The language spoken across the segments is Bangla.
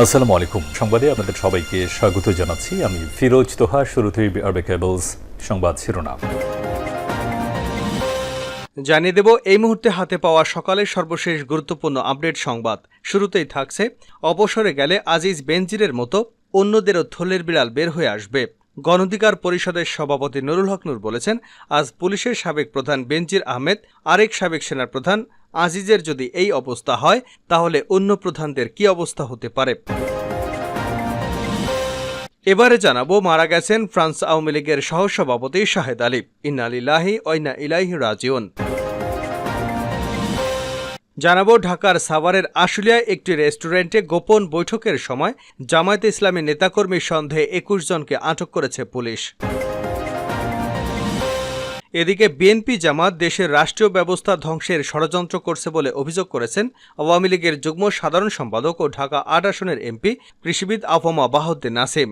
আসসালামু আলাইকুম। সংবাদে আপনাদের সবাইকে স্বাগত জানাচ্ছি। আমি ফিরোজ তোহা, শুরুতেই আরবে কেবলস সংবাদ শিরোনাম। জানিয়ে দেব, এই মুহূর্তে হাতে পাওয়া সকালের সর্বশেষ গুরুত্বপূর্ণ আপডেট সংবাদ। শুরুতেই থাকছে, অবসরে গেলে আজিজ বেনজিরের মতো অন্যদেরও থলের বিড়াল বের হয়ে আসবে। গণধিকার পরিষদের সভাপতি নুরুল হক নূর বলেছেন, আজ পুলিশের সাবেক প্রধান বেনজির আহমেদ, আরেক সাবেক সেনাপ্রধান আজিজের যদি এই অবস্থা হয়, তাহলে অন্য প্রধানদের কি অবস্থা হতে পারে? এবারে জানাব, মারা গেছেন ফ্রান্স আওয়ামী লীগের সহসভাপতি শাহেদ আলী। ইন্নালিল্লাহি ওইনা ইলাহি রাজিউন। জানাব, ঢাকার সাভারের আশুলিয়ায় একটি রেস্টুরেন্টে গোপন বৈঠকের সময় জামায়াতে ইসলামী নেতাকর্মী সন্দেহে একুশ জনকে আটক করেছে পুলিশ। এদিকে বিএনপি জামাত দেশের রাষ্ট্রীয় ব্যবস্থা ধ্বংসের ষড়যন্ত্র করছে বলে অভিযোগ করেছেন আওয়ামী লীগের যুগ্ম সাধারণ সম্পাদক ও ঢাকা আট আসনের এমপি কৃষিবিদ আফমা বাহাউদ্দিন নাসিম।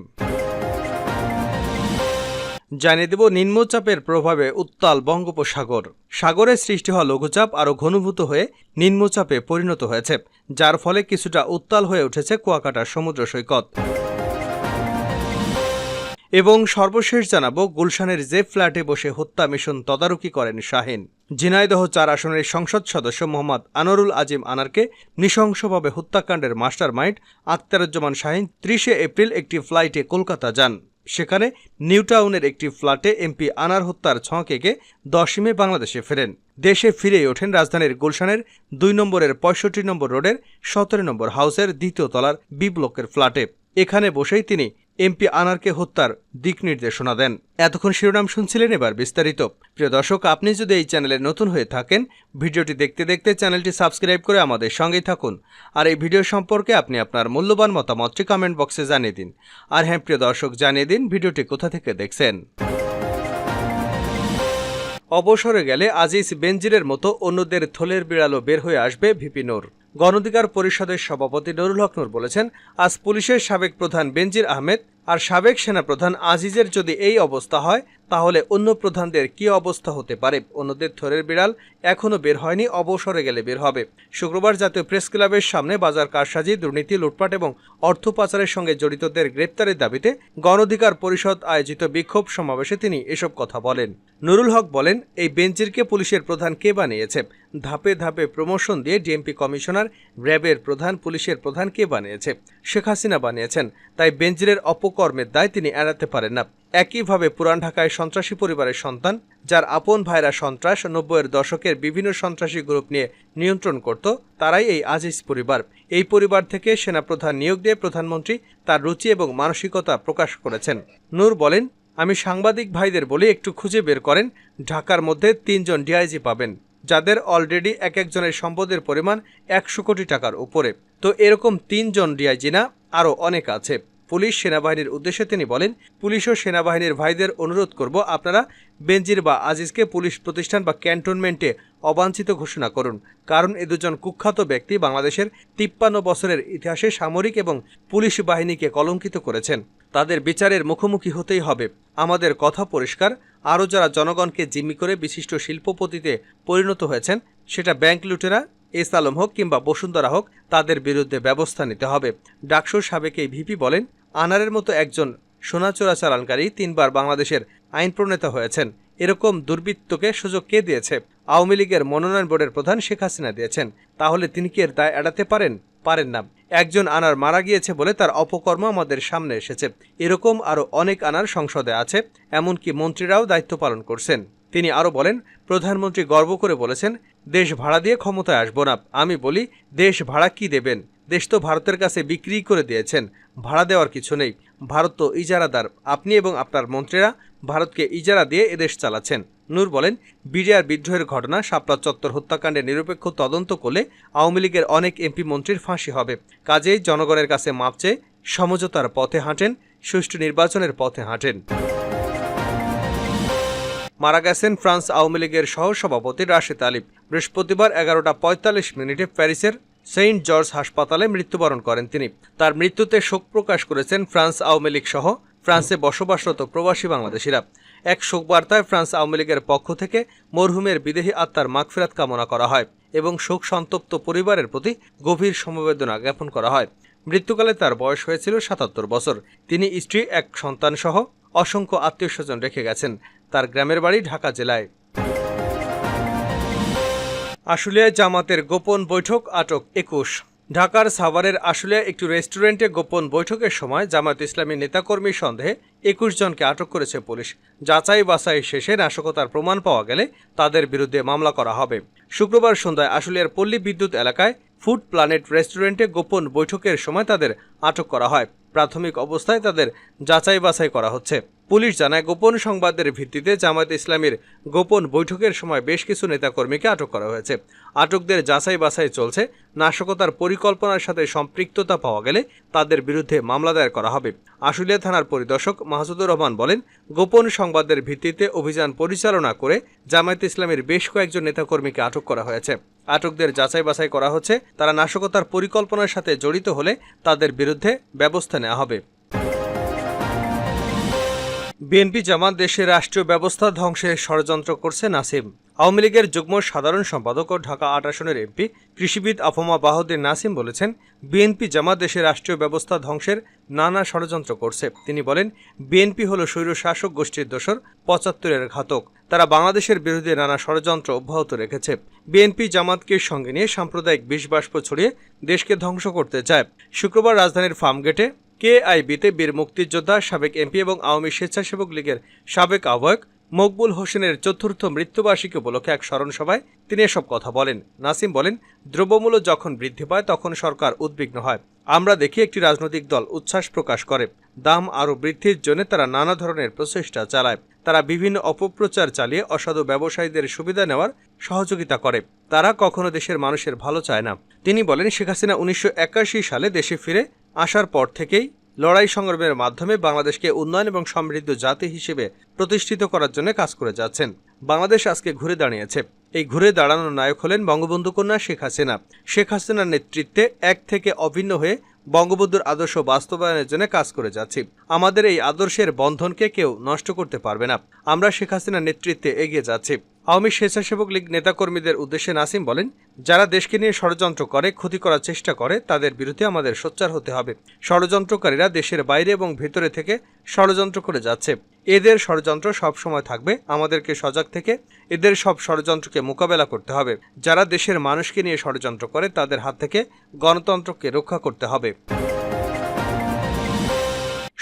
জানিয়ে দেব নিম্নচাপের প্রভাবে উত্তাল বঙ্গোপসাগর। সাগরে সৃষ্টি হওয়া লঘুচাপ আরও ঘনীভূত হয়ে নিম্নচাপে পরিণত হয়েছে, যার ফলে কিছুটা উত্তাল হয়ে উঠেছে কুয়াকাটার সমুদ্র সৈকত। এবং সর্বশেষ জানাব, গুলশানের যে ফ্ল্যাটে বসে হত্যা মিশন তদারকি করেন শাহিন। ঝিনাইদহ চার আসনের সংসদ সদস্য মোহাম্মদ আনোরুল আজিম আনারকে নৃশংসভাবে হত্যাকাণ্ডের মাস্টার মাইন্ড আক্তারুজ্জামান শাহিন ত্রিশে এপ্রিল একটি ফ্লাইটে কলকাতা যান। সেখানে নিউটাউনের একটি ফ্ল্যাটে এমপি আনার হত্যার ছঁক এঁকে দশই মে বাংলাদেশে ফেরেন। দেশে ফিরেই ওঠেন রাজধানীর গুলশানের দুই নম্বরের পঁয়ষট্টি নম্বর রোডের সতেরো নম্বর হাউসের দ্বিতীয় তলার বি ব্লকের ফ্ল্যাটে। এখানে বসেই তিনি এমপি আনারকে হত্যার দিক নির্দেশনা দেন। এতক্ষণ শিরোনাম শুনছিলেন এবার বিস্তারিত। প্রিয় দর্শক, আপনি যদি এই চ্যানেলে নতুন হয়ে থাকেন, ভিডিওটি দেখতে দেখতে চ্যানেলটি সাবস্ক্রাইব করে আমাদের সঙ্গেই থাকুন। আর এই ভিডিও সম্পর্কে আপনি আপনার মূল্যবান মতামতটি কমেন্ট বক্সে জানিয়ে দিন। আর হ্যাঁ প্রিয় দর্শক, জানিয়ে দিন ভিডিওটি কোথা থেকে দেখছেন। অবসরে গেলে আজিজ বেনজিরের মতো অন্যদের থলের বিড়ালও বের হয়ে আসবে ভিপি নূর। গণধিকার পরিষদের সভাপতি নুরুল হক নূর বলেছেন, আজ পুলিশের সাবেক প্রধান বেনজির আহমেদ আর সাবেক সেনাপ্রধান আজিজের যদি এই অবস্থা হয় তাহলে অন্য প্রধানদের কি অবস্থা হতে পারে? অন্যদের থরের বিড়াল এখনও বের হয়নি, অবসরে গেলে বের হবে। শুক্রবার জাতীয় প্রেস ক্লাবের সামনে বাজার কারসাজি, দুর্নীতি, লুটপাট এবং অর্থ পাচারের সঙ্গে জড়িতদের গ্রেপ্তারের দাবিতে গণধিকার পরিষদ আয়োজিত বিক্ষোভ সমাবেশে তিনি এসব কথা বলেন। নুরুল হক বলেন, এই বেঞ্জিরকে পুলিশের প্রধান কে বানিয়েছে? ধাপে ধাপে প্রমোশন দিয়ে ডিএমপি কমিশনার র্যাবের প্রধান পুলিশের প্রধান কে বানিয়েছে? শেখ হাসিনা বানিয়েছেন, তাই বেঞ্জিরের অপকর্মের দায় তিনি এড়াতে পারেন না। একইভাবে পুরান ঢাকায় সন্ত্রাসী পরিবারের সন্তান, যার আপন ভাইরা সন্ত্রাস নব্বইয়ের দশকের বিভিন্ন সন্ত্রাসী গ্রুপ নিয়ে নিয়ন্ত্রণ করত, তারাই এই আজিজ পরিবার। এই পরিবার থেকে সেনাপ্রধান নিয়োগ দিয়ে প্রধানমন্ত্রী তার রুচি এবং মানসিকতা প্রকাশ করেছেন। নূর বলেন, আমি সাংবাদিক ভাইদের বলি একটু খুঁজে বের করেন, ঢাকার মধ্যে তিনজন ডিআইজি পাবেন, যাদের অলরেডি এক একজনের সম্পদের পরিমাণ একশো কোটি টাকার উপরে। তো এরকম তিনজন ডিআইজি না, আরও অনেক আছে। পুলিশ সেনাবাহিনীর উদ্দেশ্যে তিনি বলেন, পুলিশ ও সেনাবাহিনীর ভাইদের অনুরোধ করব আপনারা বেঞ্জির বা আজিজকে পুলিশ প্রতিষ্ঠান বা ক্যান্টনমেন্টে অবাঞ্ছিত ঘোষণা করুন। কারণ এ দুজন কুখ্যাত ব্যক্তি বাংলাদেশের তিপ্পান্ন বছরের ইতিহাসে সামরিক এবং পুলিশ বাহিনীকে কলঙ্কিত করেছেন। তাদের বিচারের মুখোমুখি হতেই হবে। আমাদের কথা পরিষ্কার। আরও যারা জনগণকে জিম্মি করে বিশিষ্ট শিল্পপতিতে পরিণত হয়েছেন, সেটা ব্যাংক লুটেরা, এস আলম হোক কিংবা বসুন্ধরা হোক, তাদের বিরুদ্ধে ব্যবস্থা নিতে হবে। ডাকসুর সাবেক এই ভিপি বলেন আনারের মতো একজন সোনা চোরাচালানকারী তিনবার বাংলাদেশের আইন প্রণেতা হয়েছেন। এরকম দুর্বৃত্তকে সুযোগ কে দিয়েছে? আওয়ামী লীগের মনোনয়ন বোর্ডের প্রধান শেখ হাসিনা দিয়েছেন। তাহলে তিনি কি এর দায় এড়াতে পারেন? পারেন না। একজন আনার মারা গিয়েছে বলে তার অপকর্ম আমাদের সামনে এসেছে। এরকম আরও অনেক আনার সংসদে আছে, এমনকি মন্ত্রীরাও দায়িত্ব পালন করছেন। তিনি আরও বলেন, প্রধানমন্ত্রী গর্ব করে বলেছেন, দেশ ভাড়া দিয়ে ক্ষমতায় আসব না। আমি বলি, দেশ ভাড়া কি দেবেন? দেশ তো ভারতের কাছে বিক্রি করে দিয়েছেন, ভাড়া দেওয়ার কিছু নেই। ভারত তো ইজারাদার। আপনি এবং আপনার মন্ত্রীরা ভারতকে ইজারা দিয়ে এদেশ চালাচ্ছেন। নূর বলেন, বিডিআর বিদ্রোহের ঘটনা, শাপলা চত্বর হত্যাকাণ্ডে নিরপেক্ষ তদন্ত করলে আওয়ামী লীগের অনেক এমপি মন্ত্রীর ফাঁসি হবে। কাজেই জনগণের কাছে মাপ চেয়ে সমঝোতার পথে হাঁটেন, সুষ্ঠু নির্বাচনের পথে হাঁটেন। মারা গেছেন ফ্রান্স আওয়ামী লীগের সহসভাপতি রাশেদ আলিম বৃহস্পতিবার এগারোটা পঁয়তাল্লিশ মিনিটে প্যারিসের সেন্ট জর্জ হাসপাতালে মৃত্যুবরণ করেন তিনি। তার মৃত্যুতে শোক প্রকাশ করেছেন ফ্রান্স আওয়ামী লীগ সহ ফ্রান্সে বসবাসরত প্রবাসী বাংলাদেশিরা। এক শোক বার্তায় ফ্রান্স আওয়ামী লীগের পক্ষ থেকে মরহুমের বিদেহী আত্মার মাগফিরাত কামনা করা হয় এবং শোক সন্তপ্ত পরিবারের প্রতি গভীর সমবেদনা জ্ঞাপন করা হয়। মৃত্যুকালে তার বয়স হয়েছিল সাতাত্তর বছর। তিনি স্ত্রী, এক সন্তান সহ অসংখ্য আত্মীয় স্বজন রেখে গেছেন। তার গ্রামের বাড়ি ঢাকা জেলায়। আশুলিয়ায় জামাতের গোপন বৈঠক আটক একুশ। ঢাকার সাভারের আশুলিয়া একটি রেস্টুরেন্টে গোপন বৈঠকের সময় জামাত ইসলামী নেতাকর্মী সন্দেহে একুশ জনকে আটক করেছে পুলিশ। যাচাই বাছাই শেষে নাশকতার প্রমাণ পাওয়া গেলে তাদের বিরুদ্ধে মামলা করা হবে। শুক্রবার সন্ধ্যায় আশুলিয়ার পল্লী বিদ্যুৎ এলাকায় ফুড প্ল্যানেট রেস্টুরেন্টে গোপন বৈঠকের সময় তাদের আটক করা হয়। প্রাথমিক অবস্থায় তাদের যাচাই বাছাই করা হচ্ছে। পুলিশ জানায়, গোপন সংবাদের ভিত্তিতে জামায়াত ইসলামীর গোপন বৈঠকের সময় বেশ কিছু নেতাকর্মীকে আটক করা হয়েছে। আটকদের যাচাই বাছাই চলছে। নাশকতার পরিকল্পনার সাথে সম্পৃক্ততা পাওয়া গেলে তাদের বিরুদ্ধে মামলা দায়ের করা হবে। আশুলিয়া থানার পরিদর্শক মাহসুদুর রহমান বলেন, গোপন সংবাদের ভিত্তিতে অভিযান পরিচালনা করে জামায়াত ইসলামের বেশ কয়েকজন নেতাকর্মীকে আটক করা হয়েছে। আটকদের যাচাই বাছাই করা হচ্ছে। তারা নাশকতার পরিকল্পনার সাথে জড়িত হলে তাদের বিরুদ্ধে ব্যবস্থা নেওয়া হবে। বিএনপি জামাত দেশের রাষ্ট্রীয় ব্যবস্থা ধ্বংসের ষড়যন্ত্র করছে নাসিম। আওয়ামী লীগের যুগ্ম সাধারণ সম্পাদক ও ঢাকা আট আসনের এমপি, কৃষিবিদ আফমা বাহাউদ্দিন নাসিম বলেছেন, বিএনপি জামাত দেশের রাষ্ট্রীয় ব্যবস্থা ধ্বংসের নানা ষড়যন্ত্র করছে। তিনি বলেন, বিএনপি হল স্বৈরশাসক গোষ্ঠীর দোসর, পঁচাত্তরের ঘাতক। তারা বাংলাদেশের বিরুদ্ধে নানা ষড়যন্ত্র অব্যাহত রেখেছে। বিএনপি জামাতকে সঙ্গে নিয়ে সাম্প্রদায়িক বিষবাষ্প ছড়িয়ে দেশকে ধ্বংস করতে চায়। শুক্রবার রাজধানীর ফার্মগেটে কেআইবিতে বীর মুক্তিযোদ্ধা, সাবেক এমপি এবং আওয়ামী স্বেচ্ছাসেবক লীগের সাবেক আহ্বায়ক মকবুল হোসেনের চতুর্থ মৃত্যুবার্ষিকী উপলক্ষে এক স্মরণ সভায় তিনি এসব কথা বলেন। নাসিম বলেন, দ্রব্যমূল্য যখন বৃদ্ধি পায়, তখন সরকার উদ্বিগ্ন হয়। আমরা দেখি একটি রাজনৈতিক দল উচ্ছ্বাস প্রকাশ করে। দাম আরও বৃদ্ধির জন্য তারা নানা ধরনের প্রচেষ্টা চালায়। তারা বিভিন্ন অপপ্রচার চালিয়ে অসাধু ব্যবসায়ীদের সুবিধা নেওয়ার সহযোগিতা করে। তারা কখনো দেশের মানুষের ভালো চায় না। তিনি বলেন, শেখ হাসিনা উনিশশো একাশি সালে দেশে ফিরে আসার পর থেকেই লড়াই সংগ্রামের মাধ্যমে বাংলাদেশকে উন্নয়ন এবং সমৃদ্ধ জাতি হিসেবে প্রতিষ্ঠিত করার জন্য কাজ করে যাচ্ছেন। বাংলাদেশ আজকে ঘুরে দাঁড়িয়েছে। এই ঘুরে দাঁড়ানোর নায়ক হলেন বঙ্গবন্ধু কন্যা শেখ হাসিনা। শেখ হাসিনার নেতৃত্বে এক থেকে অভিন্ন হয়ে বঙ্গবন্ধুর আদর্শ বাস্তবায়নের জন্য কাজ করে যাচ্ছি। আমাদের এই আদর্শের বন্ধনকে কেউ নষ্ট করতে পারবে না। আমরা শেখ হাসিনার নেতৃত্বে এগিয়ে যাচ্ছি। আওয়ামী স্বেচ্ছাসেবক লীগ নেতাকর্মীদের উদ্দেশ্যে নাসিম বলেন, যারা দেশকে নিয়ে ষড়যন্ত্র করে, ক্ষতি করার চেষ্টা করে, তাদের বিরুদ্ধে আমাদের সোচ্চার হতে হবে। ষড়যন্ত্রকারীরা দেশের বাইরে এবং ভেতরে থেকে ষড়যন্ত্র করে যাচ্ছে। এদের ষড়যন্ত্র সব সময় থাকবে, আমাদেরকে সজাগ থেকে এদের সব ষড়যন্ত্রকে মোকাবেলা করতে হবে। যারা দেশের মানুষকে নিয়ে ষড়যন্ত্র করে, তাদের হাত থেকে গণতন্ত্রকে রক্ষা করতে হবে।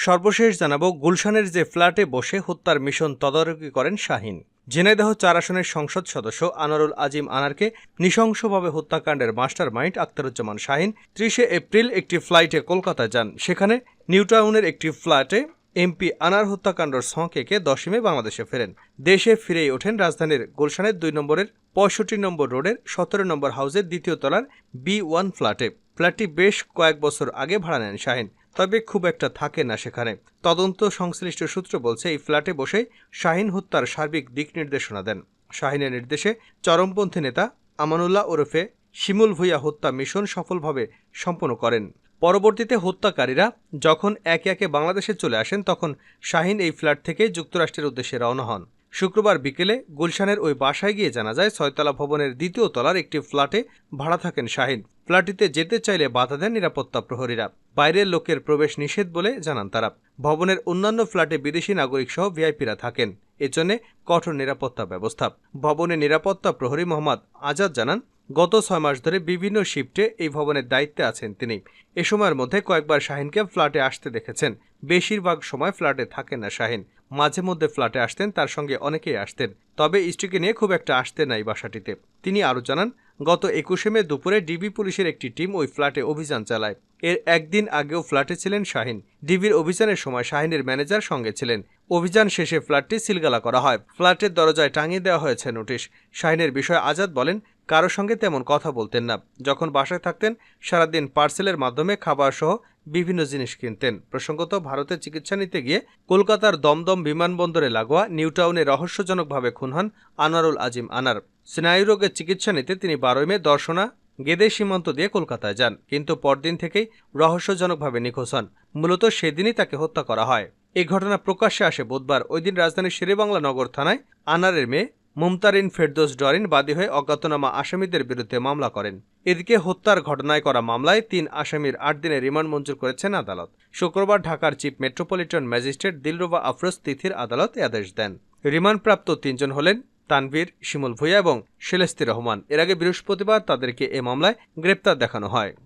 সর্বশেষ জানাব, গুলশানের যে ফ্ল্যাটে বসে হত্যার মিশন তদারকি করেন শাহিন। ঝিনাইদহ চার আসনের সংসদ সদস্য আনারুল আজিম আনারকে নৃশংসভাবে হত্যাকাণ্ডের মাস্টার মাইন্ড আখতারুজ্জামান শাহিন ত্রিশে এপ্রিল একটি ফ্লাইটে কলকাতায় যান। সেখানে নিউটাউনের একটি ফ্ল্যাটে এমপি আনার হত্যাকাণ্ডর সংকেকে দশমে বাংলাদেশে ফেরেন। দেশে ফিরেই ওঠেন রাজধানীর গুলশানের দুই নম্বরের পঁয়ষট্টি নম্বর রোডের সতেরো নম্বর হাউসের দ্বিতীয় তলার বি ওয়ান ফ্ল্যাটে। ফ্ল্যাটটি বেশ কয়েক বছর আগে ভাড়া নেন শাহিন। তবে খুব একটা থাকে না সেখানে। তদন্ত সংশ্লিষ্ট সূত্র বলছে, এই ফ্ল্যাটে বসে শাহিন হত্যার সার্বিক দিক নির্দেশনা দেন। শাহিনের নির্দেশে চরমপন্থী নেতা আমানুল্লাহ ওরফে শিমুল ভুইয়া হত্যা মিশন সফলভাবে সম্পন্ন করেন। পরবর্তীতে হত্যাকারীরা যখন একে একে বাংলাদেশে চলে আসেন, তখন শাহিন এই ফ্ল্যাট থেকে যুক্তরাষ্ট্রের উদ্দেশ্যে রওনা হন। শুক্রবার বিকেলে গুলশানের ওই বাসায় গিয়ে জানা যায়, ছয়তলা ভবনের দ্বিতীয় তলার একটি ফ্ল্যাটে ভাড়া থাকেন শাহিন। ফ্ল্যাটটিতে যেতে চাইলে বাধা দেন নিরাপত্তা প্রহরীরা। বাইরের লোকের প্রবেশ নিষেধ বলে জানান তারা। ভবনের অন্যান্য ফ্ল্যাটে বিদেশি নাগরিক সহ ভিআইপিরা থাকেন। এজন্য কঠোর নিরাপত্তা ব্যবস্থা। ভবনের নিরাপত্তা প্রহরী মোহাম্মদ আজাদ জানান, গত ছয় মাস ধরে বিভিন্ন শিফটে এই ভবনের দায়িত্বে আছেন তিনি। এ সময়ের মধ্যে কয়েকবার শাহিনকে ফ্ল্যাটে আসতে দেখেছেন। বেশিরভাগ সময় ফ্ল্যাটে থাকেন না শাহিন। মাঝে মধ্যে ফ্ল্যাটে আসতেন, তার সঙ্গে অনেকেই আসতেন। তবে স্ত্রীকে নিয়ে খুব একটা আসতে নাই বাসাটিতে। তিনি আরও জানান, গত একুশে মে দুপুরে ডিবি পুলিশের একটি টিম ওই ফ্ল্যাটে অভিযান চালায়। এর একদিন আগেও ফ্ল্যাটে ছিলেন শাহিন। ডিবির অভিযানের সময় শাহিনের ম্যানেজার সঙ্গে ছিলেন। অভিযান শেষে ফ্ল্যাটটি সিলগালা করা হয়। ফ্ল্যাটের দরজায় টাঙিয়ে দেওয়া হয়েছে নোটিশ। শাহিনের বিষয়ে আজাদ বলেন, কারও সঙ্গে তেমন কথা বলতেন না। যখন বাসায় থাকতেন, সারাদিন পার্সেলের মাধ্যমে খাবার সহ বিভিন্ন জিনিস কিনতেন। প্রসঙ্গত, ভারতে চিকিৎসা নিতে গিয়ে কলকাতার দমদম বিমানবন্দরে লাগোয়া নিউটাউনে রহস্যজনকভাবে খুন হন আনারুল আজিম আনার। স্নায়ুরোগের চিকিৎসা নিতে তিনি বারোই মে দর্শনা গেদে সীমান্ত দিয়ে কলকাতায় যান, কিন্তু পরদিন থেকেই রহস্যজনকভাবে নিখোঁজ হন। মূলত সেদিনই তাকে হত্যা করা হয়। এই ঘটনা প্রকাশ্যে আসে বুধবার। ওই দিন রাজধানীর শেরেবাংলা নগর থানায় আনারের মেয়ে মুমতারিন ফেরদোস ডরিন বাদী হয়ে অজ্ঞাতনামা আসামিদের বিরুদ্ধে মামলা করেন। এদিকে হত্যার ঘটনায় করা মামলায় তিন আসামির আট দিনের রিমান্ড মঞ্জুর করেছেন আদালত। শুক্রবার ঢাকার chief metropolitan magistrate Dilruba Afroz তিথির আদালত আদেশ দেন। রিমান্ডপ্রাপ্ত তিনজন হলেন তানভীর, শিমুল ভুইয়া এবং শেলেস্তি রহমান। এর আগে বৃহস্পতিবার তাদেরকে এ মামলায় গ্রেপ্তার দেখানো হয়।